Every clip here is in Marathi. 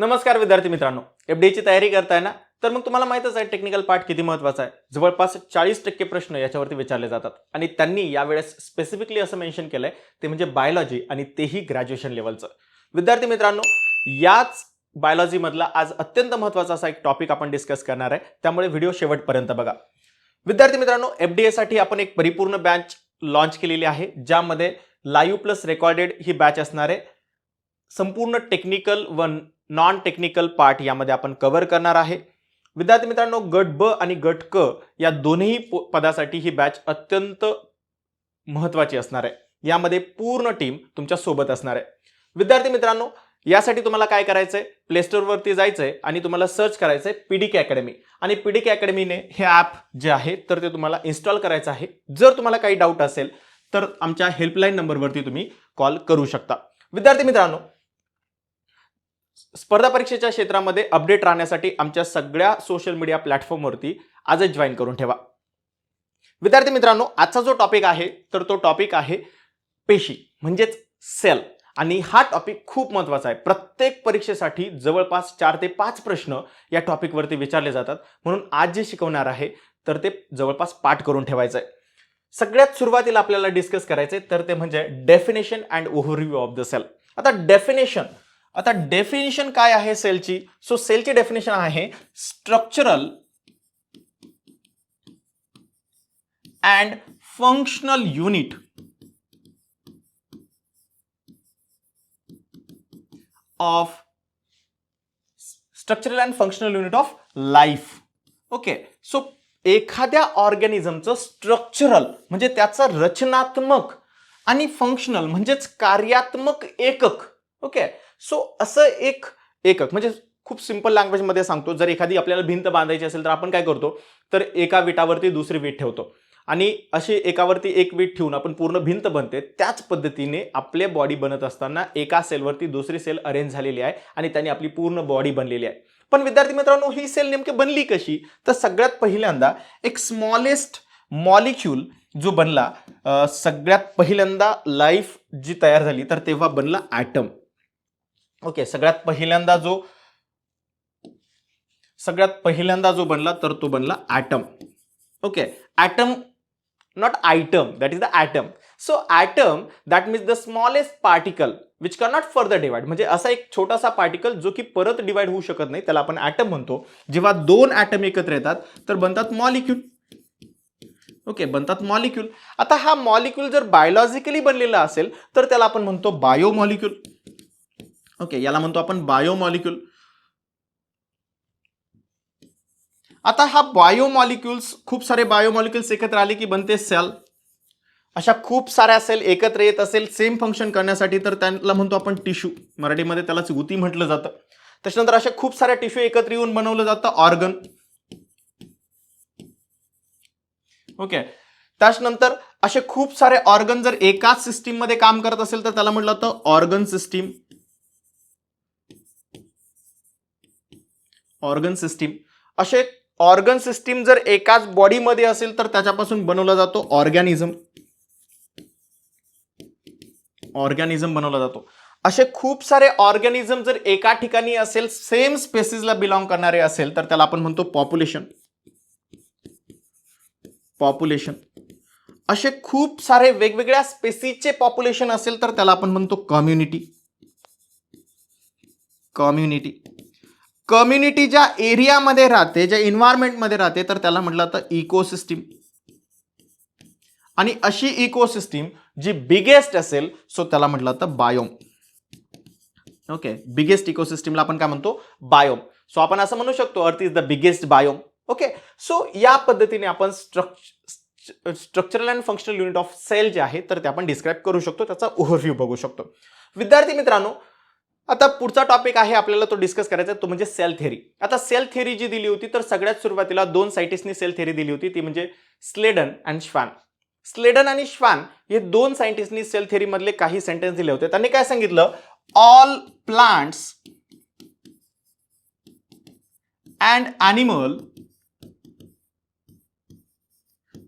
नमस्कार विद्यार्थी मित्रांनो. एफडीची तयारी करताय ना? तर मग तुम्हाला माहितच आहे टेक्निकल पार्ट किती महत्त्वाचा आहे. जवळपास चाळीस टक्के प्रश्न याच्यावरती विचारले जातात. आणि त्यांनी यावेळेस स्पेसिफिकली असं मेन्शन केलंय ते म्हणजे बायोलॉजी आणि तेही ग्रॅज्युएशन लेवलचं विद्यार्थी मित्रांनो याच बायोलॉजीमधला आज अत्यंत महत्त्वाचा असा एक टॉपिक आपण डिस्कस करणार आहे. त्यामुळे व्हिडिओ शेवटपर्यंत बघा. विद्यार्थी मित्रांनो एफ डी एसाठी आपण एक परिपूर्ण बॅच लॉन्च केलेली आहे ज्यामध्ये लाईव्ह प्लस रेकॉर्डेड ही बॅच असणार आहे. संपूर्ण टेक्निकल व नॉन टेक्निकल पार्ट यामध्ये आपण कव्हर करणार आहे. विद्यार्थी मित्रांनो गट ब आणि गट क या दोन्ही प- पदासाठी ही बॅच अत्यंत महत्त्वाची असणार आहे. यामध्ये पूर्ण टीम तुमच्यासोबत असणार आहे. विद्यार्थी मित्रांनो यासाठी तुम्हाला काय करायचं आहे प्लेस्टोरवरती जायचं आहे आणि तुम्हाला सर्च करायचं आहे पी डी के अकॅडमी आणि पी डी के अकॅडमीने हे ॲप जे आहे तर ते तुम्हाला इन्स्टॉल करायचं आहे. जर तुम्हाला काही डाऊट असेल तर आमच्या हेल्पलाईन नंबरवरती तुम्ही कॉल करू शकता. विद्यार्थी मित्रांनो स्पर्धा परीक्षेच्या क्षेत्रामध्ये अपडेट राहण्यासाठी आमच्या सगळ्या सोशल मीडिया प्लॅटफॉर्मवरती आजच जॉईन करून ठेवा. विद्यार्थी मित्रांनो आजचा जो टॉपिक आहे तर तो टॉपिक आहे पेशी म्हणजेच सेल आणि हा टॉपिक खूप महत्त्वाचा आहे. प्रत्येक परीक्षेसाठी जवळपास चार ते पाच प्रश्न या टॉपिकवरती विचारले जातात. म्हणून आज जे शिकवणार आहे तर ते जवळपास पाठ करून ठेवायचं आहे सगळ्यात सुरुवातीला आपल्याला डिस्कस करायचे तर ते म्हणजे definition and overview of the cell आता डेफिनेशन आता डेफिनेशन काय आहे सेलची सो सेलची डेफिनेशन आहे structural and functional unit of structural and functional unit of life okay so एखाद्या ऑर्गॅनिझमचं स्ट्रक्चरल म्हणजे त्याचं रचनात्मक आणि फंक्शनल म्हणजेच कार्यात्मक एकक. ओके सो असं एक एकक म्हणजे खूप सिंपल लँग्वेजमध्ये सांगतो. जर एखादी आपल्याला भिंत बांधायची असेल तर आपण काय करतो? तर एका विटावरती दुसरी वीट ठेवतो. आणि अशी एकावरती एक वीट ठेवून आपण पूर्ण भिंत बनते. त्याच पद्धतीने आपले बॉडी बनत असताना एका सेलवरती दुसरी सेल अरेंज झालेली आहे आणि त्याने आपली पूर्ण बॉडी बनलेली आहे. पण विद्यार्थी मित्रांनो ही सेल नेमकी बनली कशी? तर सगळ्यात पहिल्यांदा एक स्मॉलेस्ट मॉलिक्यूल जो बनला सगळ्यात पहिल्यांदा लाईफ जी तयार झाली तर तेव्हा बनला ॲटम ओके सगळ्यात पहिल्यांदा जो सगळ्यात पहिल्यांदा जो बनला तर तो बनला atom okay atom not item that is the atom so atom that means the smallest particle which can not further divide म्हणजे असा एक छोटासा पार्टिकल जो की परत डिवाइड होऊ शकत नाही त्याला आपण ॲटम म्हणतो. जेव्हा दोन ॲटम एकत्र येतात तर बनतात मॉलिक्यूल ओके बनतात मॉलिक्यूल आता हा मॉलिक्यूल जर बायोलॉजिकली बनलेला असेल तर त्याला आपण म्हणतो बायोमॉलिक्यूल ओके याला म्हणतो आपण बायोमॉलिक्यूल. आता हा बायोमॉलिक्युल्स खूप सारे बायोमॉलिक्युल्स एकत्र आले की बनते सेल. अशा खूप साऱ्या सेल एकत्र येत असेल सेम फंक्शन करण्यासाठी तर त्याला म्हणतो आपण टिश्यू मराठीमध्ये त्यालाच गुती म्हटलं जातं. त्याच्यानंतर अशा खूप साऱ्या टिश्यू एकत्र येऊन बनवलं जातं ऑर्गन ओके त्याच्यानंतर असे खूप सारे ऑर्गन जर एकाच सिस्टीममध्ये काम करत असेल तर त्याला म्हटलं जातं ऑर्गन सिस्टीम ऑर्गन सिस्टीम. असे ऑर्गन सिस्टीम जर एकाच बॉडीमध्ये असेल तर त्याच्यापासून बनवला जातो ऑर्गॅनिझम. ऑर्गॅनिझम बनवला जातो. असे खूप सारे ऑर्गॅनिझम जर एका ठिकाणी असेल सेम स्पेसिसला बिलॉंग करणारे असेल तर त्याला आपण म्हणतो पॉप्युलेशन पॉप्युलेशन असे खूप सारे वेगवेगळ्या स्पेसीजचे पॉप्युलेशन असेल तर त्याला आपण म्हणतो कम्युनिटी कम्युनिटी कम्युनिटी ज्या एरियामध्ये राहते ज्या इन्व्हायरमेंटमध्ये राहते तर त्याला म्हटलं जातं इकोसिस्टीम आणि अशी इकोसिस्टीम जी बिगेस्ट असेल सो त्याला म्हटलं जातं बायोम ओके बिगेस्ट इकोसिस्टीमला आपण काय म्हणतो? बायोम सो आपण असं म्हणू शकतो earth is the biggest biome okay so या पद्धतीने आपण struct structural and functional unit of cell जे आहे तर ते आपण डिस्क्राईब करू शकतो त्याचा ओव्हरव्ह्यू बघू शकतो. विद्यार्थी मित्रांनो आता पुढचा टॉपिक आहे आपल्याला तो डिस्कस करायचा तो म्हणजे सेल थेरी आता सेल थेरी जी दिली होती तर सगळ्यात सुरुवातीला दोन सायंटिस्टनी सेल थेरी दिली होती ती म्हणजे स्लेडन अँड श्वान स्लेडन आणि श्वान हे दोन सायंटिस्टनी सेल थेरीमधले काही सेंटेन्स दिले होते. त्यांनी काय सांगितलं? All plants and animal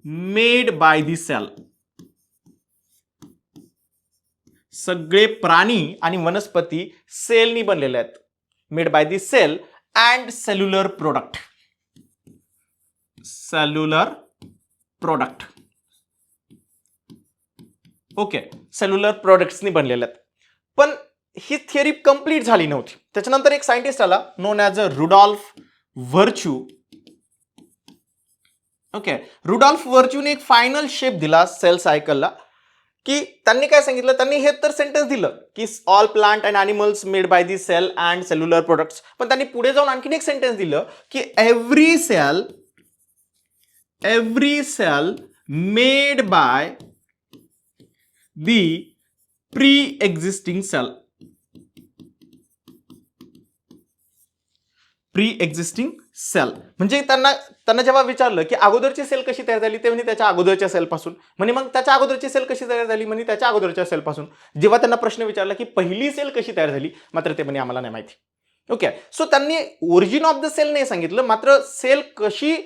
made by the cell सगळे प्राणी आणि वनस्पती सेलनी बनलेले आहेत. Made by the cell and cellular product cellular product okay cellular प्रोडक्ट्सनी बनलेले आहेत. पण ही थिअरी कंप्लीट झाली नव्हती. त्याच्यानंतर एक सायंटिस्ट आला known as a Rudolf Virchow okay Rudolf व्हर्च्यूने एक फायनल शेप दिला सेल सायकलला की त्यांनी काय सांगितलं? त्यांनी हे तर सेंटेन्स दिलं की all plant and animals made by the cell and cellular products पण त्यांनी पुढे जाऊन आणखीन एक सेंटेन्स दिलं की every cell every cell made by the pre existing cell pre existing cell. म्हणजे त्यांना त्यांना जेव्हा विचारलं की अगोदरची सेल कशी तयार झाली ते म्हणजे त्याच्या अगोदरच्या सेलपासून. म्हणे मग त्याच्या अगोदरची सेल कशी तयार झाली? म्हणे त्याच्या अगोदरच्या सेलपासून. जेव्हा त्यांना प्रश्न विचारला की पहिली सेल कशी तयार झाली? मात्र ते म्हणे आम्हाला नाही माहिती. ओके. सो त्यांनी ओरिजिन ऑफ द सेल नाही सांगितलं मात्र सेल कशी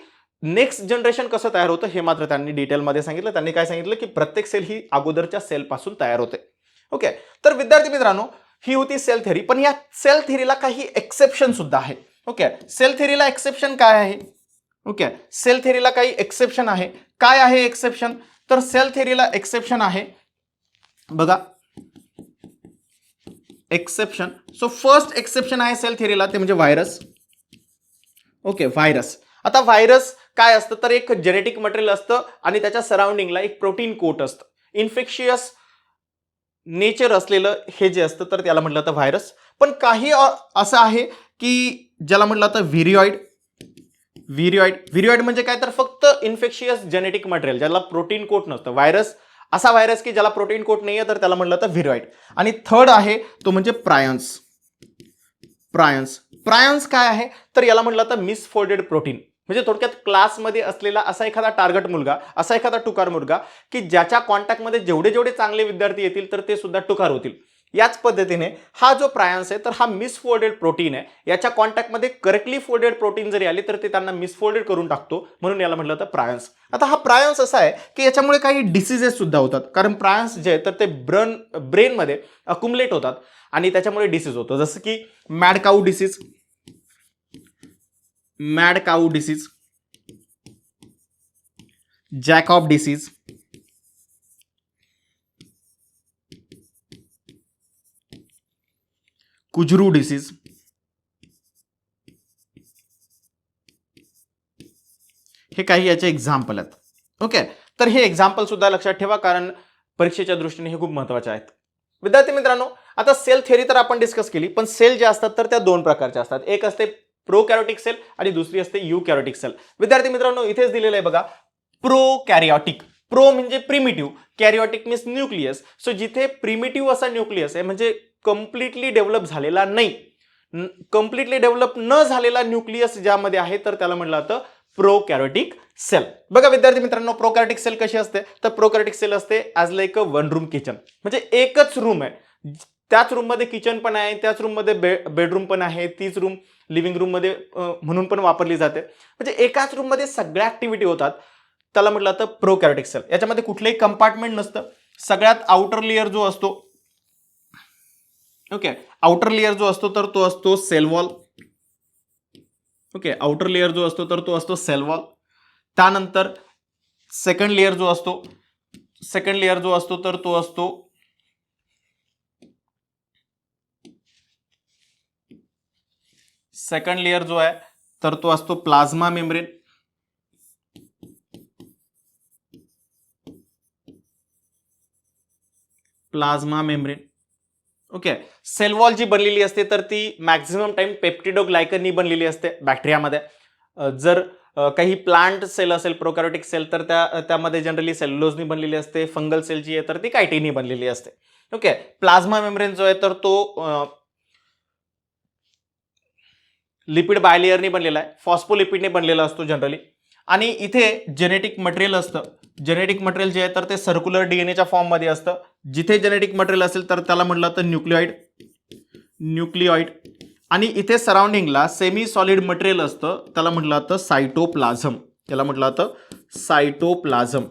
नेक्स्ट जनरेशन कसं तयार होतं हे मात्र त्यांनी डिटेलमध्ये सांगितलं. त्यांनी काय सांगितलं की प्रत्येक सेल ही अगोदरच्या सेलपासून तयार होते. ओके. तर विद्यार्थी मित्रांनो ही होती सेल थेरी पण या सेल थेरीला काही एक्सेप्शन सुद्धा आहे ओके. सेल थेरीला एक्सेप्शन काय आहे? ओके. सेल थेरीला काही एक्सेप्शन आहे. काय आहे एक्सेप्शन तर सेल थेरीला एक्सेप्शन आहे. बघा. एक्सेप्शन सो फर्स्ट एक्सेप्शन आहे सेल थेरीला ते म्हणजे व्हायरस ओके व्हायरस आता व्हायरस काय असतं? तर एक जेनेटिक मटेरियल असतं आणि त्याच्या सराउंडिंगला एक प्रोटीन कोट असतं. इन्फेक्शियस नेचर असलेलं हे जे असतं तर त्याला म्हटलं तर व्हायरस पण काही असं आहे की ज्याला म्हटलं आता व्हिरिओइड व्हिरिओइड व्हिरिओइड म्हणजे काय तर फक्त इन्फेक्शियस जेनेटिक मटेरियल ज्याला प्रोटीन कोट नसतं. व्हायरस असा व्हायरस की ज्याला प्रोटीन कोट नाही आहे तर त्याला म्हटलं तर व्हिरॉइड आणि थर्ड आहे तो म्हणजे प्रायन्स प्रायन्स प्रायन्स काय आहे? तर याला म्हटलं तर मिसफोल्डेड प्रोटीन म्हणजे थोडक्यात क्लासमध्ये असलेला असा एखादा टार्गेट मुलगा असा एखादा टुकार मुलगा की ज्याच्या कॉन्टॅक्टमध्ये जेवढे जेवढे चांगले विद्यार्थी येतील तर ते सुद्धा टुकार होतील. याच पद्धतीने हा जो प्रायन्स आहे तर हा मिसफोल्डेड प्रोटीन आहे. याच्या कॉन्टॅक्टमध्ये करेक्टली फोल्डेड प्रोटीन जरी आले तर ते त्यांना मिसफोल्डेड करून टाकतो. म्हणून याला म्हटलं तर प्रायन्स आता हा प्रायन्स असा आहे की याच्यामुळे काही डिसिजेस सुद्धा होतात. कारण प्रायन्स जे आहे तर ते ब्रन ब्रेनमध्ये अकुमलेट होतात आणि त्याच्यामुळे डिसीज होतो. जसं की mad cow disease mad cow disease Jakob disease kuru disease हे काही याचे एक्झाम्पल आहेत. ओके तर हे एक्झाम्पल सुद्धा लक्षात ठेवा कारण परीक्षेच्या दृष्टीने हे खूप महत्त्वाचे आहेत. विद्यार्थी मित्रांनो आता सेल थेरी तर आपण डिस्कस केली पण सेल जे असतात तर त्या दोन प्रकारच्या असतात. एक असते प्रो कॅरोटिक सेल आणि दुसरी असते यू कॅरोटिक सेल विद्यार्थी मित्रांनो इथेच दिलेलं आहे बघा प्रो कॅरिओटिक प्रो म्हणजे primitive karyotic means nucleus so जिथे प्रिमिटिव्ह असा न्यूक्लियस आहे म्हणजे कम्प्लिटली डेव्हलप झालेला नाही. कम्प्लिटली डेव्हलप न झालेला न्यूक्लियस ज्यामध्ये आहे तर त्याला म्हटलं जातं प्रोकॅरोटिक सेल बघा विद्यार्थी मित्रांनो प्रोकॅरोटिक सेल कशी असते? तर प्रोकॅरोटिक सेल असते as like a one room kitchen म्हणजे एकच रूम आहे. त्याच रूममध्ये किचन पण आहे त्याच रूममध्ये बे बेडरूम पण आहे तीच रूम लिव्हिंग रूममध्ये म्हणून पण वापरली जाते. म्हणजे एकाच रूममध्ये सगळ्या ॲक्टिव्हिटी होतात. त्याला म्हटलं तर प्रोकॅरोटिक सेल याच्यामध्ये कुठलंही कंपार्टमेंट नसतं. सगळ्यात आउटर लेअर जो असतो ओके आउटर लेअर जो असतो तर तो असतो cell wall okay outer layer जो असतो तर तो असतो सेल वॉल त्यानंतर सेकंड लेअर जो असतो सेकंड लेअर जो असतो तर तो असतो सेकंड लेअर जो आहे, तर तो असतो plasma membrane plasma membrane okay. Cell wall जी बनलेली असते तर ती मॅक्झिमम टाइम पेप्टिडोग्लायकननी बनलेली असते बॅक्टेरियामध्ये जर काही प्लांट सेल असेल प्रोकॅरोटिक सेल तर त्या त्यामध्ये जनरली सेल्युलोजनी बनलेली असते फंगल सेल जी आहे तर ती कायटीनी बनलेली असते. ओके. प्लाझ्मा मेम्ब्रेन जो आहे तर तो लिपिड बायलेअरनी बनलेला आहे फॉस्फोलिपिडने बनलेला असतो जनरली आणि इथे जेनेटिक मटेरियल असतं. जेनेटिक मटेरियल जे आहे तर ते सर्क्युलर डीएनएच्या फॉर्ममध्ये असतं. जिथे जेनेटिक मटेरियल असेल तर त्याला म्हटलं तर न्यूक्लिऑइड न्यूक्लिऑइड आणि इथे सराउंडिंगला सेमी सॉलिड मटेरियल असतं त्याला म्हटलं जातं सायटोप्लाझम त्याला म्हटलं जातं सायटोप्लाझम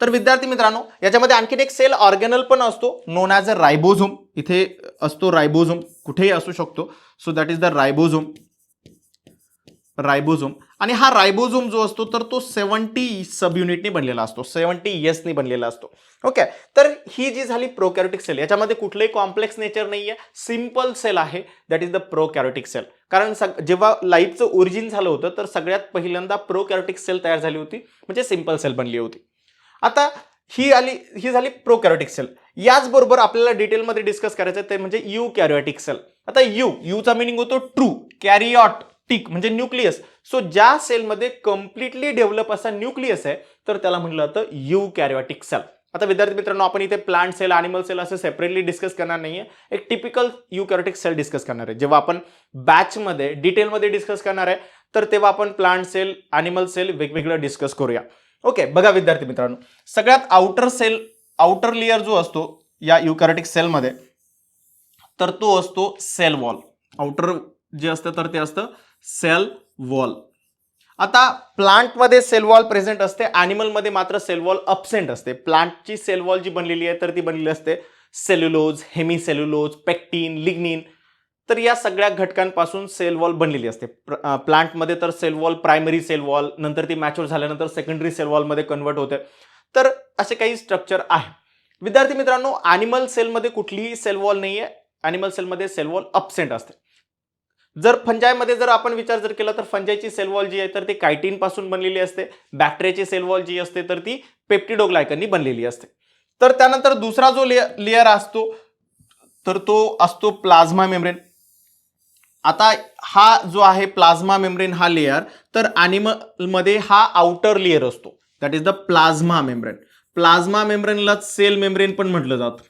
तर विद्यार्थी मित्रांनो याच्यामध्ये आणखीन एक सेल ऑर्गॅनल पण असतो नोन ॲज अ रायबोझोम इथे असतो रायबोझोम कुठेही असू शकतो. So that is the ribosome ribosome. आणि हा रायबोझोम जो असतो तर तो सेवन्टी सब युनिटने बनलेला असतो. सेवन्टी यसनी बनलेला असतो. ओके? तर ही जी झाली प्रोकॅरोटिक सेल याच्यामध्ये कुठलंही कॉम्प्लेक्स नेचर नाही आहे सिंपल सेल आहे. That is the prokaryotic cell. कारण सग जेव्हा लाईफचं ओरिजिन झालं होतं तर सगळ्यात पहिल्यांदा प्रोकॅरोटिक सेल तयार झाली होती. म्हणजे सिंपल सेल बनली होती. आता ही आली ही झाली प्रोकॅरोटिक सेल. याचबरोबर आपल्याला डिटेलमध्ये डिस्कस करायचं ते म्हणजे यू कॅरिओटिक सेल. आता यू यूचा मिनिंग होतो ट्रू. कॅरिऑट टिक म्हणजे न्यूक्लियस. सो ज्या सेलमध्ये कम्प्लिटली डेव्हलप असा न्यूक्लियस आहे तर त्याला म्हटलं जातं यू कॅरिओटिक सेल आता विद्यार्थी मित्रांनो आपण इथे प्लांट सेल अॅनिमल सेल असं सेपरेटली डिस्कस करणार नाहीये. एक typical eukaryotic cell discuss करणार आहे. जेव्हा आपण बॅचमध्ये डिटेलमध्ये डिस्कस करणार आहे तर तेव्हा आपण प्लांट सेल अॅनिमल सेल वेगवेगळं डिस्कस करूया. ओके बघा विद्यार्थी मित्रांनो. सगळ्यात आउटर सेल आउटर लेअर जो असतो या युकॅरिटिक सेलमध्ये तर तो असतो सेल वॉल आउटर जे असतं तर ते असतं सेल वॉल. आता प्लांटमध्ये सेल वॉल प्रेझेंट असते ॲनिमलमध्ये मात्र सेल वॉल अबसेंट असते. प्लांटची सेल वॉल जी बनलेली आहे तर ती बनलेली असते सेल्युलोज हेमिसेल्युलोज पेक्टिन लिग्निन तर या सगळ्या घटकांपासून सेल वॉल बनलेली असते. प्लांटमध्ये तर cell wall primary cell wall नंतर ती मॅच्युअर झाल्यानंतर सेकंडरी सेल वॉलमध्ये कन्वर्ट होते. तर असे काही स्ट्रक्चर आहे. विद्यार्थी मित्रांनो ॲनिमल सेलमध्ये कुठलीही सेल वॉल नाही आहे ॲनिमल सेलमध्ये सेल वॉल अबसेंट असते. जर फंजायमध्ये जर आपण विचार जर केला तर फंजायची सेल वॉल जी आहे तर ती कायटीन पासून बनलेली असते. बॅक्टेरियाची सेल वॉल जी असते तर ती पेप्टिडोग्लायकननी बनलेली असते. तर त्यानंतर दुसरा जो लेअर लेअर असतो तर तो असतो प्लाझ्मा मेम्ब्रेन. आता हा जो आहे प्लाझ्मा मेम्ब्रेन हा लेअर तर ॲनिमलमध्ये हा आउटर लेअर असतो. That is the plasma membrane. Plasma मेम्ब्रेनला cell membrane पण म्हटलं जातं.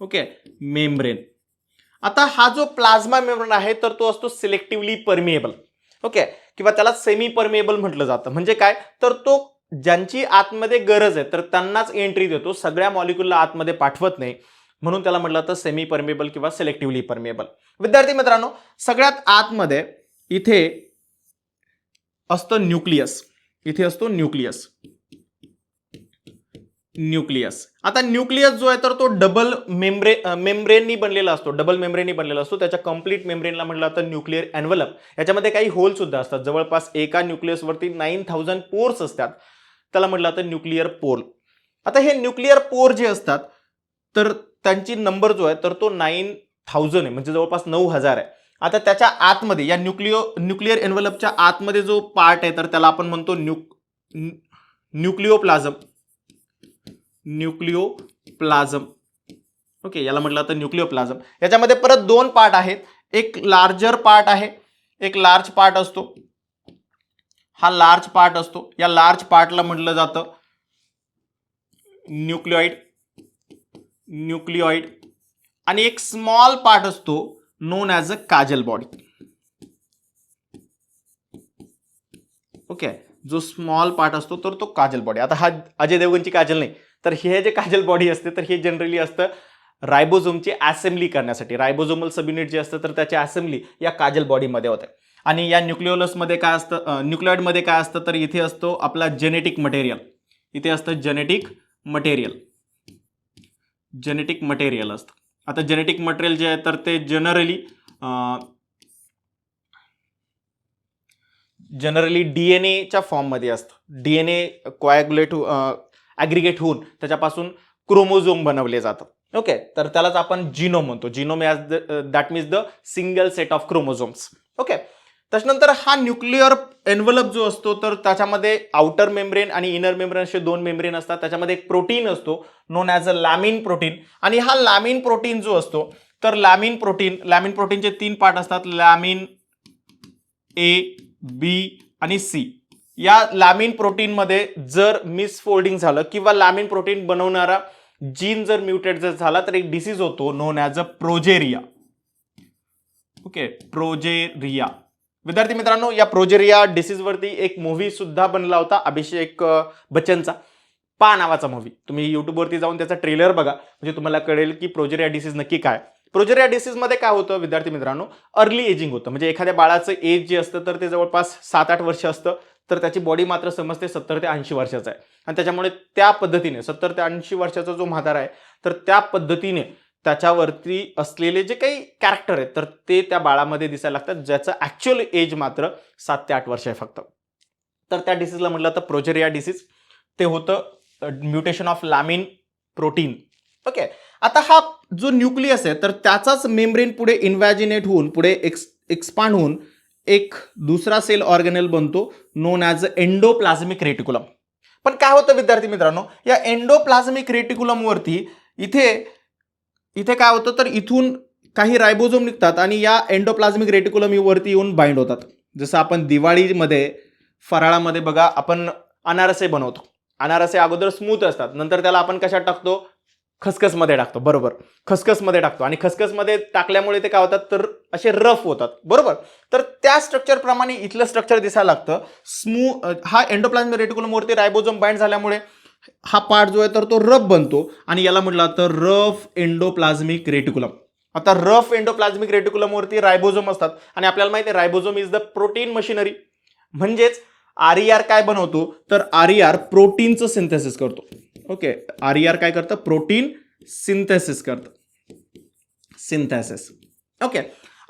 ओके? मेम्ब्रेन. आता हा जो प्लाझ्मा मेम्ब्रेन आहे तर तो असतो सिलेक्टिव्हली परमिएबल. ओके? किंवा त्याला सेमी परमिएबल म्हटलं जातं. म्हणजे काय? तर तो ज्यांची आतमध्ये गरज आहे तर त्यांनाच एंट्री देतो. सगळ्या मॉलिक्युलला आतमध्ये पाठवत नाही. म्हणून त्याला म्हटलं तर सेमी परमिएबल किंवा सिलेक्टिव्हली परमिएबल विद्यार्थी मित्रांनो सगळ्यात आतमध्ये इथे असतं न्यूक्लियस इथे असतो न्यूक्लियस न्यूक्लियस. आता न्यूक्लियस जो आहे तर तो डबल मेम्ब्रे मेम्ब्रेननी बनलेला असतो. डबल मेम्ब्रेननी बनलेला असतो. त्याच्या कंप्लीट मेम्ब्रेनला म्हटलं तर न्यूक्लिअर एनवलप याच्यामध्ये काही होल सुद्धा असतात. जवळपास एका न्यूक्लियसवरती नाईन थाउजंड पोर्स असतात. त्याला म्हटलं तर न्यूक्लिअर पोर आता हे न्यूक्लिअर पोर जे असतात तर त्यांची नंबर जो आहे तर तो नाईन थाउजंड आहे. म्हणजे जवळपास नऊ हजार आहे. आता त्याच्या आतमध्ये या न्यूक्लिओ न्यूक्लिअर एनवलपच्या आतमध्ये जो पार्ट आहे तर त्याला आपण म्हणतो न्यूक न्यूक्लिओप्लाझम न्यूक्लिओप्लाझम. ओके याला म्हटलं तर न्यूक्लिओप्लाझम. याच्यामध्ये परत दोन पार्ट आहेत. एक लार्जर पार्ट आहे एक लार्ज पार्ट असतो. हा लार्ज पार्ट असतो. या लार्ज पार्टला म्हटलं जातं न्यूक्लिओइड न्यूक्लिओइड. आणि एक स्मॉल पार्ट असतो known as a Cajal body okay जो स्मॉल पार्ट असतो तर तो काजल बॉडी आता हा अजय देवगनची काजल नाही. तर हे जे काजल बॉडी असते तर हे जनरली असतं रायबोझोमची असेंब्ली करण्यासाठी. रायबोझोमल सबयुनिट जे असतं तर त्याची असेंब्ली या काजल बॉडीमध्ये होते. आणि या न्यूक्लिओलसमध्ये काय असतं न्यूक्लिओइडमध्ये काय असतं तर इथे असतो आपला जेनेटिक मटेरियल इथे असतं जेनेटिक मटेरियल जेनेटिक मटेरियल असतं. आता जेनेटिक मटेरियल जे आहे तर ते जनरली जनरली डी एन एच्या फॉर्ममध्ये असतं. D N A coagulate aggregate होऊन त्याच्यापासून क्रोमोझोम बनवले जातात. ओके तर त्यालाच आपण जिनोम म्हणतो. Genome as the that means the single set of chromosomes okay त्याच्यानंतर हा न्यूक्लिअर एन्व्हलप जो असतो तर त्याच्यामध्ये आउटर मेम्ब्रेन आणि इनर मेम्ब्रेन असे दोन मेम्ब्रेन असतात. त्याच्यामध्ये एक प्रोटीन असतो known as a lamin protein आणि हा लॅमिन प्रोटीन जो असतो तर लॅमिन प्रोटीन लॅमिन प्रोटीनचे तीन पार्ट असतात. लॅमिन ए बी आणि सी या लॅमिन प्रोटीनमध्ये जर मिसफोल्डिंग झालं किंवा लॅमिन प्रोटीन बनवणारा जीन जर म्युटेट जर झाला तर एक डिसीज होतो known as a progeria okay progeria विद्यार्थी मित्रांनो या प्रोजेरिया डिसीजवरती एक मूव्ही सुद्धा बनला होता अभिषेक बच्चनचा. पा नावाचा मूव्ही तुम्ही युट्यूबवरती जाऊन त्याचा ट्रेलर बघा. म्हणजे तुम्हाला कळेल की प्रोजेरिया डिसीज नक्की काय. प्रोजेरिया डिसीजमध्ये काय होतं विद्यार्थी मित्रांनो? अर्ली एजिंग होतं. म्हणजे एखाद्या बाळाचं एज जे असतं तर ते जवळपास सात आठ वर्ष असतं. तर त्याची बॉडी मात्र समजते सत्तर ते ऐंशी वर्षाचा आहे. आणि त्याच्यामुळे त्या पद्धतीने सत्तर ते ऐंशी वर्षाचा जो म्हातारा आहे तर त्या पद्धतीने त्याच्यावरती असलेले जे काही कॅरेक्टर आहेत तर ते त्या बाळामध्ये दिसायला लागतात ज्याचं ॲक्च्युअल एज मात्र सात ते आठ वर्ष आहे फक्त. तर त्या डिसीजला म्हटलं तर प्रोजेरिया डिसीज ते होतं mutation of lamin protein okay आता हा जो न्यूक्लियस आहे तर त्याचाच मेम्ब्रेन पुढे इन्व्हॅजिनेट होऊन पुढे एक्स एक्सपांड होऊन एक दुसरा सेल ऑर्गेनल बनतो known as a endoplasmic reticulum पण काय होतं विद्यार्थी मित्रांनो या एंडोप्लाझमिक रेटिकुलमवरती इथे इथे काय होतं तर इथून काही रायबोझोम निघतात आणि या एंडोप्लाझमिक रेटिकुलम वरती येऊन बाइंड होतात. जसं आपण दिवाळीमध्ये फराळामध्ये बघा आपण अनारसे बनवतो. अनारसे अगोदर स्मूथ असतात नंतर त्याला आपण कशा टाकतो? खसखसमध्ये टाकतो बरोबर. खसखसमध्ये टाकतो आणि खसखसमध्ये टाकल्यामुळे ते काय होतात? तर असे रफ होतात बरोबर. तर त्या स्ट्रक्चरप्रमाणे इथलं स्ट्रक्चर दिसायला लागतं. स्मू हा एन्डोप्लाझमिक रेटिकुलमवरती रायबोझोम बाइंड झाल्यामुळे हा पार्ट जो आहे तर तो रफ बनतो आणि याला म्हटलं तर रफ एन्डोप्लाझमिक रेटिकुलम आता रफ एंडोप्लाझमिक रेटिकुलमवरती रायबोझोम असतात आणि आपल्याला माहिती आहे ribosome is the protein machinery म्हणजेच आर ई आर काय बनवतो? तर आर ई आर प्रोटीनचं सिंथेसिस करतो. ओके आर ई आर काय करतं? प्रोटीन सिंथेसिस करतं. सिंथेसिस ओके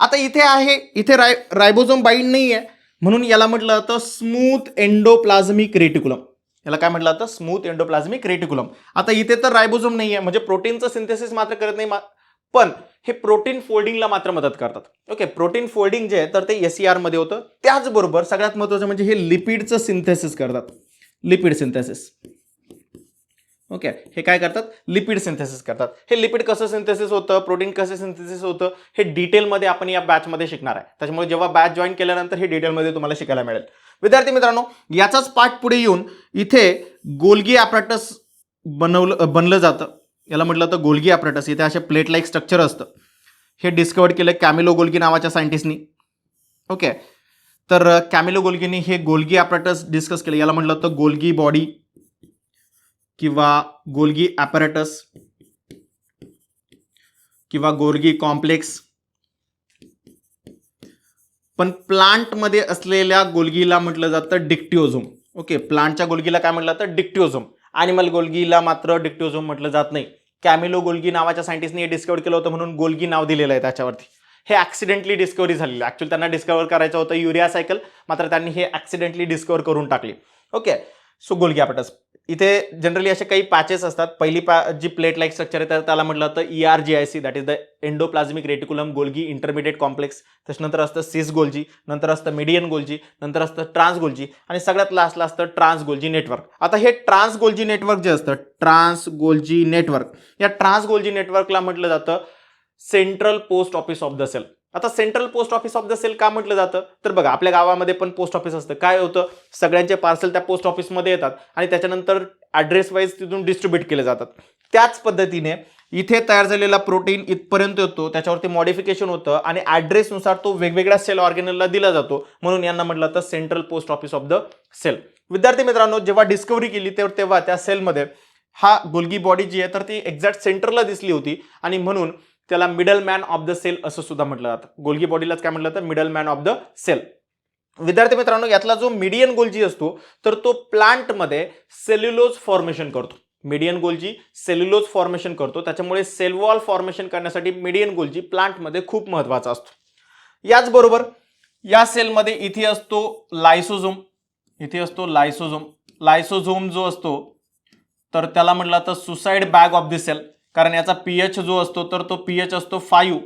आता इथे आहे इथे राय रायबोझोम बाइंड नाही आहे म्हणून याला म्हटलं जातं स्मूथ एंडोप्लाझमिक रेटिकुलम याला काय म्हटलं जातं? स्मूथ एंडोप्लाझमिक रेटिकुलम आता इथे तर रायबोझोम नाही आहे म्हणजे प्रोटीनचं सिंथेसिस मात्र करत नाही मा- पण हे प्रोटीन फोल्डिंगला मात्र मदत करतात. ओके प्रोटीन फोल्डिंग जे आहे तर ते एसमध्ये होतं. त्याचबरोबर सगळ्यात महत्त्वाचं म्हणजे हे लिपिडचं सिंथेसिस करतात. Lipid synthesis okay? हे काय करतात? लिपिड सिंथेसिस करतात. हे लिपिड कसं सिंथेसिस होतं? प्रोटीन कसं सिंथेसिस होतं? हे डिटेलमध्ये आपण या बॅचमध्ये शिकणार आहे. त्याच्यामुळे जेव्हा बॅच जॉईन केल्यानंतर हे डिटेलमध्ये तुम्हाला शिकायला मिळेल. विद्यार्थी मित्रांनो याचाच पाठ पुढे येऊन इथे गोलगी ॲपरेटस बनवलं बनलं जातं. याला म्हटलं तर गोलगी ॲपरेटस इथे असे प्लेट लाईक स्ट्रक्चर असतं. हे डिस्कवर केलं कॅमिलो गोलगी नावाच्या सायंटिस्टनी ओके? तर कॅमिलो गोल्गीनी हे गोलगी ॲपरेटस डिस्कस केलं. याला म्हटलं तर गोलगी बॉडी किंवा गोल्गी ॲपरेटस किंवा गोल्गी कॉम्प्लेक्स पण प्लांटमध्ये असलेल्या गोल्गीला म्हटलं जातं डिक्टिओझोम ओके प्लांटच्या गोल्गीला काय म्हटलं जातं? डिक्टिओझोम ॲनिमल गोल्गीला मात्र डिक्टिओझोम म्हटलं जात नाही. कॅमिलो गोल्गी नावाच्या सायंटिस्टने हे डिस्कवर केलं होतं म्हणून गोल्गी नाव दिलेलं आहे त्याच्यावरती. हे ॲक्सिडेंटली डिस्कवरी झालेली आहे. ॲक्च्युली त्यांना डिस्कवर करायचं होतं युरिया सायकल मात्र त्यांनी हे ॲक्सिडेंटली डिस्कवर करून टाकली. ओके सो गोल्गी इथे जनरली असे काही पॅचेस असतात. पहिली पा जी प्लेट लाईक स्ट्रक्चर आहे तर त्याला म्हटलं जातं E R G I C that is the endoplasmic reticulum Golgi intermediate complex त्याच्यानंतर असतं सिस गोल्जी नंतर असतं मिडियन गोल्जी नंतर असतं ट्रान्स गोल्जी आणि सगळ्यात लास्टला असतं ट्रान्स गोल्जी नेटवर्क आता हे ट्रान्स गोल्जी नेटवर्क जे असतं ट्रान्स गोल्जी नेटवर्क या ट्रान्स गोल्जी नेटवर्कला म्हटलं जातं central post office of the cell आता central post office of the cell का म्हटलं जातं? तर बघा आपल्या गावामध्ये पण पोस्ट ऑफिस असतं. काय होतं? सगळ्यांचे पार्सल त्या पोस्ट ऑफिसमध्ये येतात आणि त्याच्यानंतर ॲड्रेस वाईज तिथून डिस्ट्रीब्यूट केले जातात. त्याच पद्धतीने इथे तयार झालेला प्रोटीन इथपर्यंत येतो त्याच्यावरती मॉडिफिकेशन होतं आणि ॲड्रेसनुसार तो वेगवेगळ्या सेल ऑर्गॅनलला दिला जातो. म्हणून यांना म्हटलं जातं central post office of the cell विद्यार्थी मित्रांनो जेव्हा डिस्कवरी केली तेव्हा तेव्हा त्या सेलमध्ये हा गुलगी बॉडी जी आहे तर ती एक्झॅक्ट सेंटरला दिसली होती आणि म्हणून त्याला middle man of the cell असं सुद्धा म्हटलं जातं. गोलगी बॉडीलाच काय म्हटलं जातं? Middle man of the cell विद्यार्थी मित्रांनो यातला जो मिडियन गोल्जी असतो तर तो प्लांटमध्ये सेल्युलोज फॉर्मेशन करतो. मिडियन गोल्जी सेल्युलोज फॉर्मेशन करतो. त्याच्यामुळे सेल वॉल फॉर्मेशन करण्यासाठी मिडियन गोल्जी प्लांटमध्ये खूप महत्त्वाचा असतो. याचबरोबर या सेलमध्ये इथे असतो लायसोझोम इथे असतो लायसोझोम लायसोझोम जो असतो तर त्याला म्हटलं तर suicide bag of the cell कारण याचा पी एच जो असतो तर तो पी एच असतो फाईव्ह.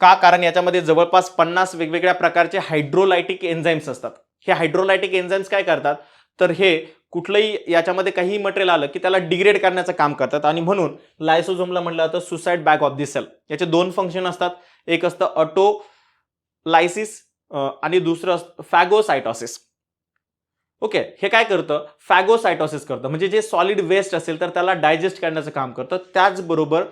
का? कारण याच्यामध्ये जवळपास पन्नास वेगवेगळ्या प्रकारचे हायड्रोलायटिक एन्झाईम्स असतात. हे हायड्रोलायटिक एन्झाईम्स काय करतात? तर हे कुठलंही याच्यामध्ये काहीही मटेरियल आलं की त्याला डिग्रेड करण्याचं काम करतात. आणि म्हणून लायसोझोमला म्हटलं जातं suicide bag of the cell याचे दोन फंक्शन असतात. एक असतं ऑटो लायसिस आणि दुसरं असतं फॅगोसायटॉसिस ओके हे काय करतं? फॅगोसायटॉसिस करतं. म्हणजे जे सॉलिड वेस्ट असेल तर त्याला डायजेस्ट करण्याचं काम करतं. त्याचबरोबर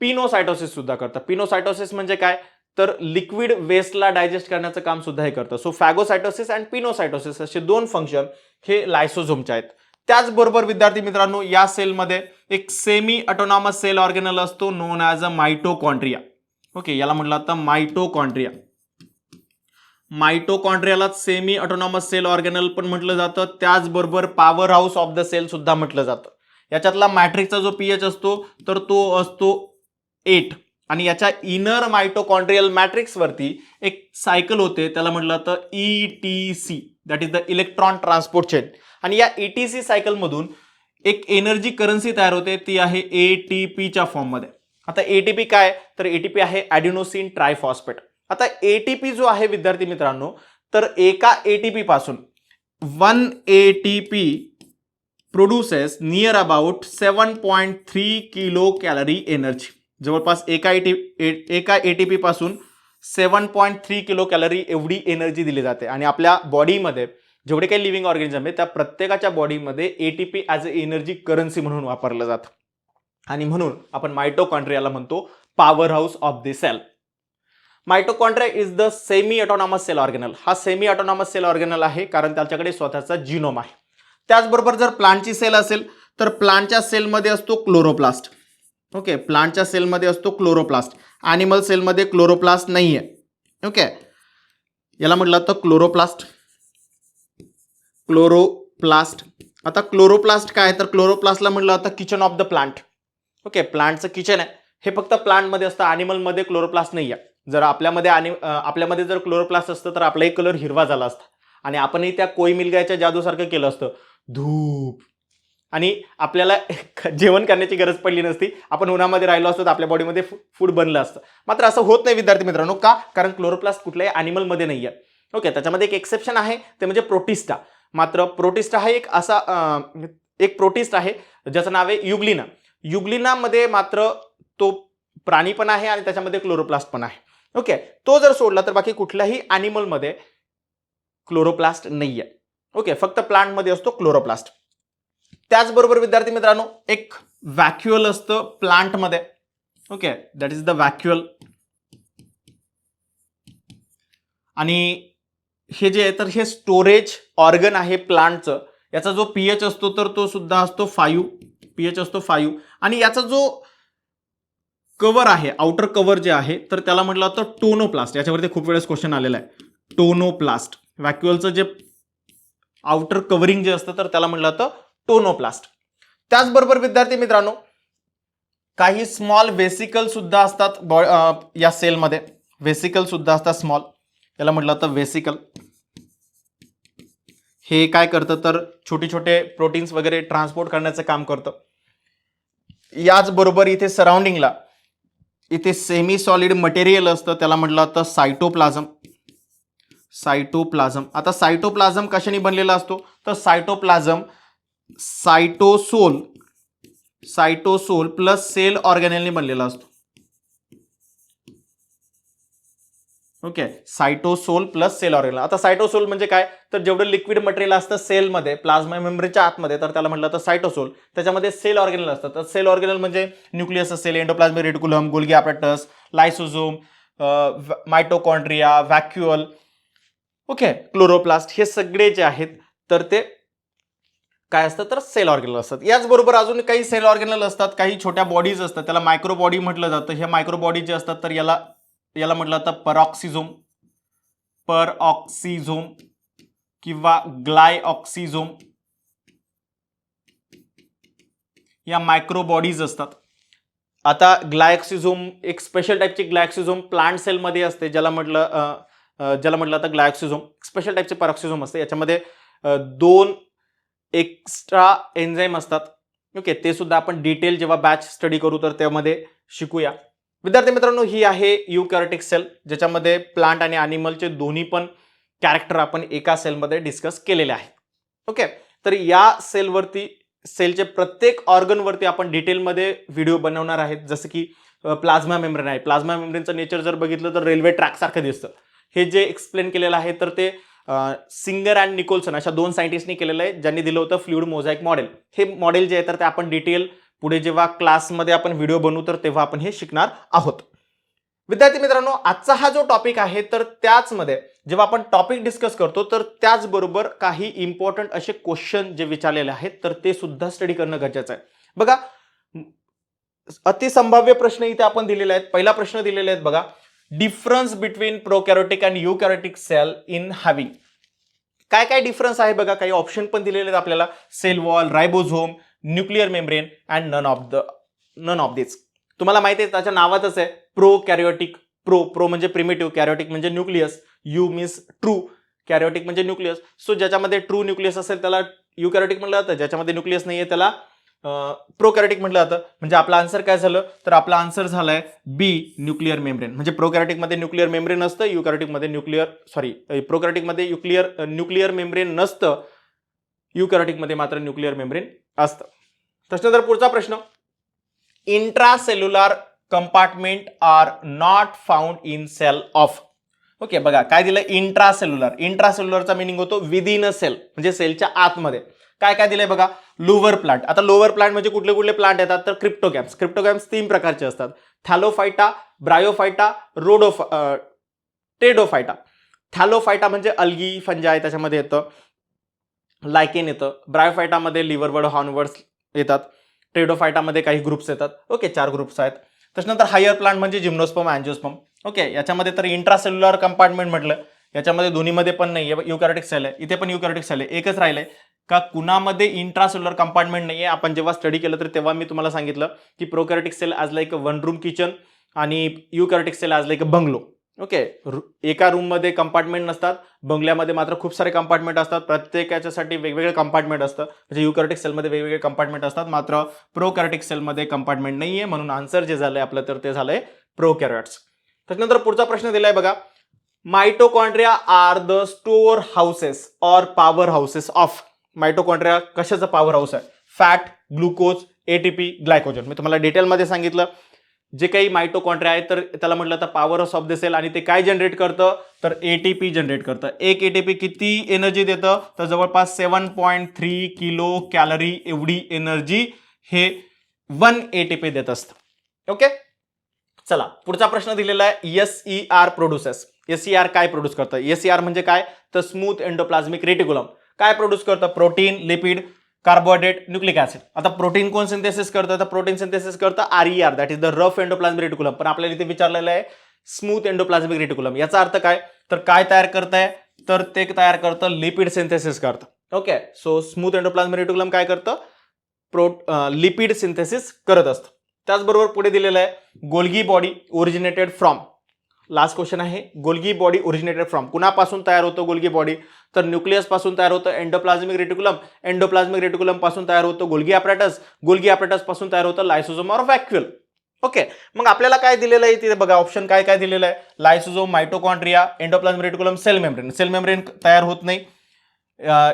पिनोसायटोसिस सुद्धा करतं. पिनोसायटोसिस म्हणजे काय? तर लिक्विड वेस्टला डायजेस्ट करण्याचं काम सुद्धा हे करतं. सो फॅगोसायटोसिस अँड पिनोसायटोसिस असे दोन फंक्शन हे लायसोझोमचे आहेत. त्याचबरोबर विद्यार्थी मित्रांनो या सेलमध्ये एक सेमी ऑटोनॉमस सेल ऑर्गेनल असतो known as a mitochondria okay याला म्हटलं आता मायटोकॉन्ट्रिया मायटोकॉन्ट्रियाला सेमी ऑटोनॉमस सेल ऑर्गेनल पण म्हटलं जातं. त्याचबरोबर power house of the cell सुद्धा म्हटलं जातं. याच्यातला मॅट्रिकचा जो पीएच असतो तर तो असतो एट आणि याच्या इनर मायटोकॉन्ड्रियल मॅट्रिक्सवरती एक सायकल होते त्याला म्हटलं जातं E T C that is the electron transport chain आणि या ई टी सी सायकलमधून एक एनर्जी करन्सी तयार होते ती आहे ए टी पीच्या फॉर्ममध्ये आता ए टी पी काय? तर ए टी पी आहे ॲडिनोसिन ट्रायफॉस्फेट आता ए टी पी जो आहे विद्यार्थी मित्रांनो तर एका ए टी पी पासून one A T P produces near about seven point three kilocalorie energy जवळपास एका ए टी एका ए टी पीपासून seven point three kilo calorie एवढी एनर्जी दिली जाते. आणि आपल्या बॉडीमध्ये जेवढे काही लिव्हिंग ऑर्गॅनिझम आहे त्या प्रत्येकाच्या बॉडीमध्ये A T P as a energy currency म्हणून वापरलं जातं. आणि म्हणून आपण मायटोकॉन्ट्रियाला म्हणतो powerhouse of the cell mitochondria is the semi autonomous cell organelle हा सेमी ऑटोनॉमस सेल ऑर्गनल आहे कारण त्याच्याकडे स्वतःचा जिनोम आहे. त्याचबरोबर जर प्लांटची सेल असेल तर प्लांटच्या सेलमध्ये असतो क्लोरोप्लास्ट ओके प्लांटच्या सेलमध्ये असतो क्लोरोप्लास्ट ॲनिमल सेलमध्ये क्लोरोप्लास्ट नाही आहे ओके याला म्हटलं तर क्लोरोप्लास्ट क्लोरोप्लास्ट आता क्लोरोप्लास्ट काय तर क्लोरोप्लास्टला म्हटलं आता kitchen of the plant okay प्लांटचं kitchen आहे. हे फक्त प्लांटमध्ये असतं ॲनिमलमध्ये क्लोरोप्लास्ट नाही आहे जर आपल्यामध्ये आणि आपल्यामध्ये जर क्लोरोप्लास्ट असतं तर आपलाही कलर हिरवा झाला असता. आणि आपणही त्या कोई मिलगायच्या जादूसारखं केलं असतं. धूप. आणि आपल्याला जेवण करण्याची गरज पडली नसती. आपण उन्हामध्ये राहिलो असतो तर आपल्या बॉडीमध्ये फूड बनलं असतं. मात्र असं होत नाही विद्यार्थी मित्रांनो. का? कारण क्लोरोप्लास्ट कुठल्याही ॲनिमलमध्ये नाही आहे. ओके त्याच्यामध्ये एक एक्सेप्शन आहे ते म्हणजे प्रोटिस्टा मात्र प्रोटिस्टा हा एक असा एक प्रोटिस्ट आहे ज्याचं नाव आहे युग्लिना. युग्लिनामध्ये मात्र तो प्राणी पण आहे आणि त्याच्यामध्ये क्लोरोप्लास्ट पण आहे. ओके तो जर सोडला तर बाकी कुठल्याही ॲनिमलमध्ये क्लोरोप्लास्ट नाही आहे ओके फक्त प्लांटमध्ये असतो क्लोरोप्लास्ट त्याचबरोबर विद्यार्थी मित्रांनो एक व्हॅक्युअल असतं प्लांटमध्ये okay that is the vacuole आणि हे जे आहे तर हे स्टोरेज ऑर्गन आहे प्लांटचं याचा जो पीएच असतो तर तो सुद्धा असतो फायू पीएच असतो फायू आणि याचा जो कवर आहे आउटर कवर जे आहे तर त्याला म्हटलं होतं टोनोप्लास्ट. याच्यावरती खूप वेळेस क्वेश्चन आलेला आहे. टोनोप्लास्ट. व्हॅक्युअलचं जे आउटर कवरिंग जे असतं तर त्याला म्हटलं जातं टोनोप्लास्ट. त्याचबरोबर विद्यार्थी मित्रांनो काही स्मॉल वेसिकल सुद्धा असतात बॉ या सेलमध्ये वेसिकल सुद्धा असतात स्मॉल याला म्हटलं जातं वेसिकल हे काय करतं तर छोटे छोटे प्रोटीन्स वगैरे ट्रान्सपोर्ट करण्याचं काम करतं. याचबरोबर इथे सराउंडिंगला इथे सेमी सॉलिड मटेरियल असतं. त्याला म्हटलं तर सायटोप्लाझम सायटोप्लाझम आता सायटोप्लाझम कशाने बनलेला असतो? तर cytoplasm cytosol cytosol plus cell ऑर्गॅनेलने बनलेला असतो. Okay cytosol plus cell organelle आता सायटोसोल म्हणजे काय? तर जेवढं लिक्विड मटेरियल असतं सेलमध्ये प्लाझ्मा मेम्ब्रेनच्या आतमध्ये तर त्याला म्हटलं तर सायटोसोल त्याच्यामध्ये सेल ऑर्गेनल असतं. तर सेल ऑर्गेनल म्हणजे न्यूक्लियस असेल endoplasmic reticulum Golgi apparatus lysosome mitochondria vacuole okay chloroplast हे सगळे जे आहेत तर ते काय असतं? तर सेल ऑर्गेनल असतात. याचबरोबर अजून काही सेल ऑर्गेनल असतात काही छोट्या बॉडीज असतात. त्याला मायक्रो बॉडी म्हटलं जातं. हे मायक्रो बॉडी जे असतात तर याला याला म्हटलं जातं परऑक्सिझोम. पर ऑक्सिझोम किंवा ग्लायऑक्सिझोम. या मायक्रोबॉडीज असतात. आता ग्लायक्सिझोम एक स्पेशल टाईपचे ग्लायक्सिझोम प्लांट सेलमध्ये असते ज्याला म्हटलं ज्याला म्हटलं आता ग्लायक्सिझोम स्पेशल टाईपचे परऑक्सिझोम असते. याच्यामध्ये दोन एक्स्ट्रा एन्झाईम असतात. ओके ते सुद्धा आपण डिटेल जेव्हा बॅच स्टडी करू तर त्यामध्ये शिकूया. विद्यार्थी मित्रांनो ही आहे युकॅरोटिक सेल ज्याच्यामध्ये प्लांट आणि अॅनिमलचे दोन्ही पण कॅरेक्टर आपण एका सेलमध्ये डिस्कस केलेले आहेत ओके तर या सेलवरती सेलचे प्रत्येक ऑर्गनवरती आपण डिटेलमध्ये व्हिडिओ बनवणार आहेत. जसं की प्लाझ्मा मेम्ब्रेन आहे. प्लाझ्मा मेम्ब्रेनचं नेचर जर बघितलं तर रेल्वे ट्रॅकसारखं दिसतं. हे जे एक्सप्लेन केलेलं आहे तर ते सिंगर अँड निकोल्सन अशा दोन सायंटिस्टनी केलेलं आहे ज्यांनी दिलं होतं फ्लुइड मोझॅक मॉडेल हे मॉडेल जे आहे तर ते आपण डिटेल पुढे जेव्हा क्लासमध्ये आपण व्हिडिओ बनवू तर तेव्हा आपण हे शिकणार आहोत. विद्यार्थी मित्रांनो आजचा हा जो टॉपिक आहे तर त्याचमध्ये जेव्हा आपण टॉपिक डिस्कस करतो तर त्याचबरोबर काही इम्पॉर्टंट असे क्वेश्चन जे विचारलेले आहेत तर ते सुद्धा स्टडी करणं गरजेचं आहे. बघा अतिसंभाव्य प्रश्न इथे आपण दिलेले आहेत. पहिला प्रश्न दिलेले आहेत बघा difference between prokaryotic and eukaryotic cell in having काय काय डिफरन्स आहे बघा? काही ऑप्शन पण दिलेले आहेत आपल्याला. Cell wall ribosome nuclear membrane and none of the none of this. तुम्हाला माहिती आहे त्याच्या नावातच आहे प्रो कॅरिओटिक प्रो प्रो म्हणजे प्रिमेटिव्ह कॅरिओटिक म्हणजे nucleus eu means true karyotic म्हणजे न्यूक्लियस. सो ज्याच्यामध्ये ट्रू न्यूक्लियस असेल त्याला यू कॅरिओटिक म्हटलं जातं ज्याच्यामध्ये न्यूक्लियस नाही आहे त्याला प्रोकॅरेटिक म्हटलं जातं. म्हणजे आपला आन्सर काय झालं? तर आपला आन्सर झालाय बी न्यूक्लिअर मेम्ब्रेन. म्हणजे प्रोकॅरेटिकमध्ये न्यूक्लिअर मेम्ब्रेन असतं युकॅरेटिकमध्ये न्यूक्लिअर सॉरी प्रोकॅरेटिकमध्ये युक्लिअर न्यूक्लिअर मेम्ब्रेन नसतं युकॅरेटिकमध्ये मात्र न्यूक्लिअर मेम्ब्रेन असतं. त्याच्यानंतर पुढचा प्रश्न. Intracellular compartment are not found in cell of okay बघा काय दिलं? इंट्रासेल्युलर इंट्रासेल्युलरचा मिनिंग होतो विदिन अ सेल म्हणजे सेलच्या आतमध्ये. काय काय दिलंय बघा? लोअर प्लांट आता लोअर प्लांट म्हणजे कुठले कुठले प्लांट येतात? तर क्रिप्टोगॅम्स क्रिप्टोगॅम्स तीन प्रकारचे असतात. थॅलोफायटा ब्रायोफायटा रोडोफ टेडोफायटा थॅलोफायटा म्हणजे अल्गी फंजाय त्याच्यामध्ये येतं. लायकेन येतं. ब्रायोफायटामध्ये लिव्हरवर्ड हॉर्नवर्ड्स येतात. टेडोफायटामध्ये काही ग्रुप्स येतात. ओके चार ग्रुप्स आहेत. त्याच्यानंतर हायर प्लांट म्हणजे जिम्नोस्पम अँजिओस्पम ओके याच्यामध्ये तर इंट्रासेल्युलर कंपार्टमेंट म्हटलं. याच्यामध्ये दोन्हीमध्ये पण नाही आहे युकॅरेटिक सेल आहे. इथे पण युकॅरेटिक सेल आहे. एकच राहिलंय. का कुणामध्ये इंट्रासेल्युलर कंपार्टमेंट नाही आहे आपण जेव्हा स्टडी केलं तर तेव्हा मी तुम्हाला सांगितलं की prokaryotic cell as like one room kitchen आणि eukaryotic cell as like bungalow okay एका रूममध्ये कंपार्टमेंट नसतात. बंगल्यामध्ये मात्र खूप सारे कंपार्टमेंट असतात. प्रत्येकाच्यासाठी वेगवेगळे कंपार्टमेंट असतं. म्हणजे युकॅरेटिक सेलमध्ये वेगवेगळे कंपार्टमेंट असतात. मात्र प्रोकॅरेटिक सेलमध्ये कंपार्टमेंट नाही आहे म्हणून आन्सर जे झालंय आपलं तर ते झालंय प्रोकॅरेट्स त्याच्यानंतर पुढचा प्रश्न दिलाय बघा. Mitochondria are the storehouses or powerhouses of mitochondria कशाचं पॉवर हाऊस आहे फॅट ग्लुकोज एटीपी ग्लायकोजन मी तुम्हाला डिटेलमध्ये सांगितलं. जे काही मायटोकॉन्ड्रिया आहे तर त्याला म्हटलं तर पॉवर ऑफ द सेल आणि ते काय जनरेट करतं? तर एटीपी जनरेट करतं. एक एटीपी किती एनर्जी देतं? तर जवळपास seven point three kilo calorie एवढी एनर्जी हे वन एटीपी देत असतं. ओके चला पुढचा प्रश्न दिलेला आहे S E R produces S E R काय प्रोड्यूस करतं? एस ई आर म्हणजे काय? तर स्मूथ एंडोप्लाझमिक रेटिकुलम काय प्रोड्यूस करतं? Protein lipid carbohydrate nucleic acid आता प्रोटीन कोण सिंथेसिस करतं? तर प्रोटीन सिंथेसिस करतं R E R that is the rough endoplasmic reticulum पण आपल्याला इथे विचारलेलं आहे स्मूथ एंडोप्लाझमिक रेटिकुलम याचा अर्थ काय? तर काय तयार करताय? तर ते तयार करतं लिपिड सिंथेसिस करतं. Okay so smooth endoplasmic reticulum काय करतं? प्रो लिपिड सिंथेसिस करत असतं. त्याचबरोबर पुढे दिलेलं आहे Golgi body originated from last question आहे गोल्गी बॉडी ओरिजिनेटेड फ्रॉम कुणापासून तयार होतं गोल्गी बॉडी? तर न्यूक्लियसपासून तयार होतं एंडोप्लाझमिक रेटिकुलम एंडोप्लाझमिक रेटिकुलमपासून तयार होतं गोल्गी ॲपरेटस गोल्गी ॲपरेटसपासून तयार होतं लायसोझोम ऑर व्हॅक्युअल ओके मग आपल्याला काय दिलेलं आहे तिथे बघा ऑप्शन काय काय दिलेलं आहे? Lysosome mitochondria endoplasmic reticulum cell membrane cell membrane तयार होत नाही.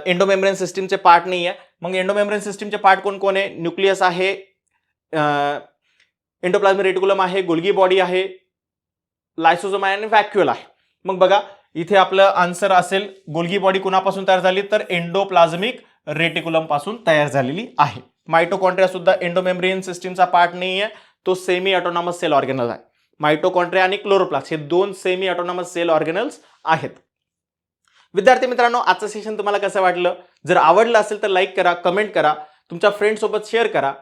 एन्डोमेम्ब्रेन सिस्टीमचे पार्ट नाही आहे मग एन्डोमेम्ब्रेन सिस्टीमचे पार्ट कोण कोण आहे? न्यूक्लियस आहे. एन्डोप्लाझमिक रेटिकुलम आहे गोल्गी बॉडी आहे. लायसोझोम आहे आणि व्हॅक्युअल आहे. मग बघा इथे आपलं आन्सर असेल गोल्गी बॉडी कुणापासून तयार झाली? तर एंडोप्लाझमिक रेटिकुलमपासून तयार झालेली आहे. मायटोकॉन्ट्रिया सुद्धा एंडोमेम्ब्रेन सिस्टीमचा पार्ट नाही आहे तो सेमी ऑटोनॉमस सेल ऑर्गेनल आहे. मायटोकॉन्ट्रिया आणि क्लोरोप्लास्ट हे दोन सेमी ऑटोनॉमस सेल ऑर्गेनल्स आहेत. विद्यार्थी मित्रांनो आजचं सेशन तुम्हाला कसं वाटलं? जर आवडलं असेल तर लाईक करा कमेंट करा. तुमच्या फ्रेंडसोबत शेअर करा.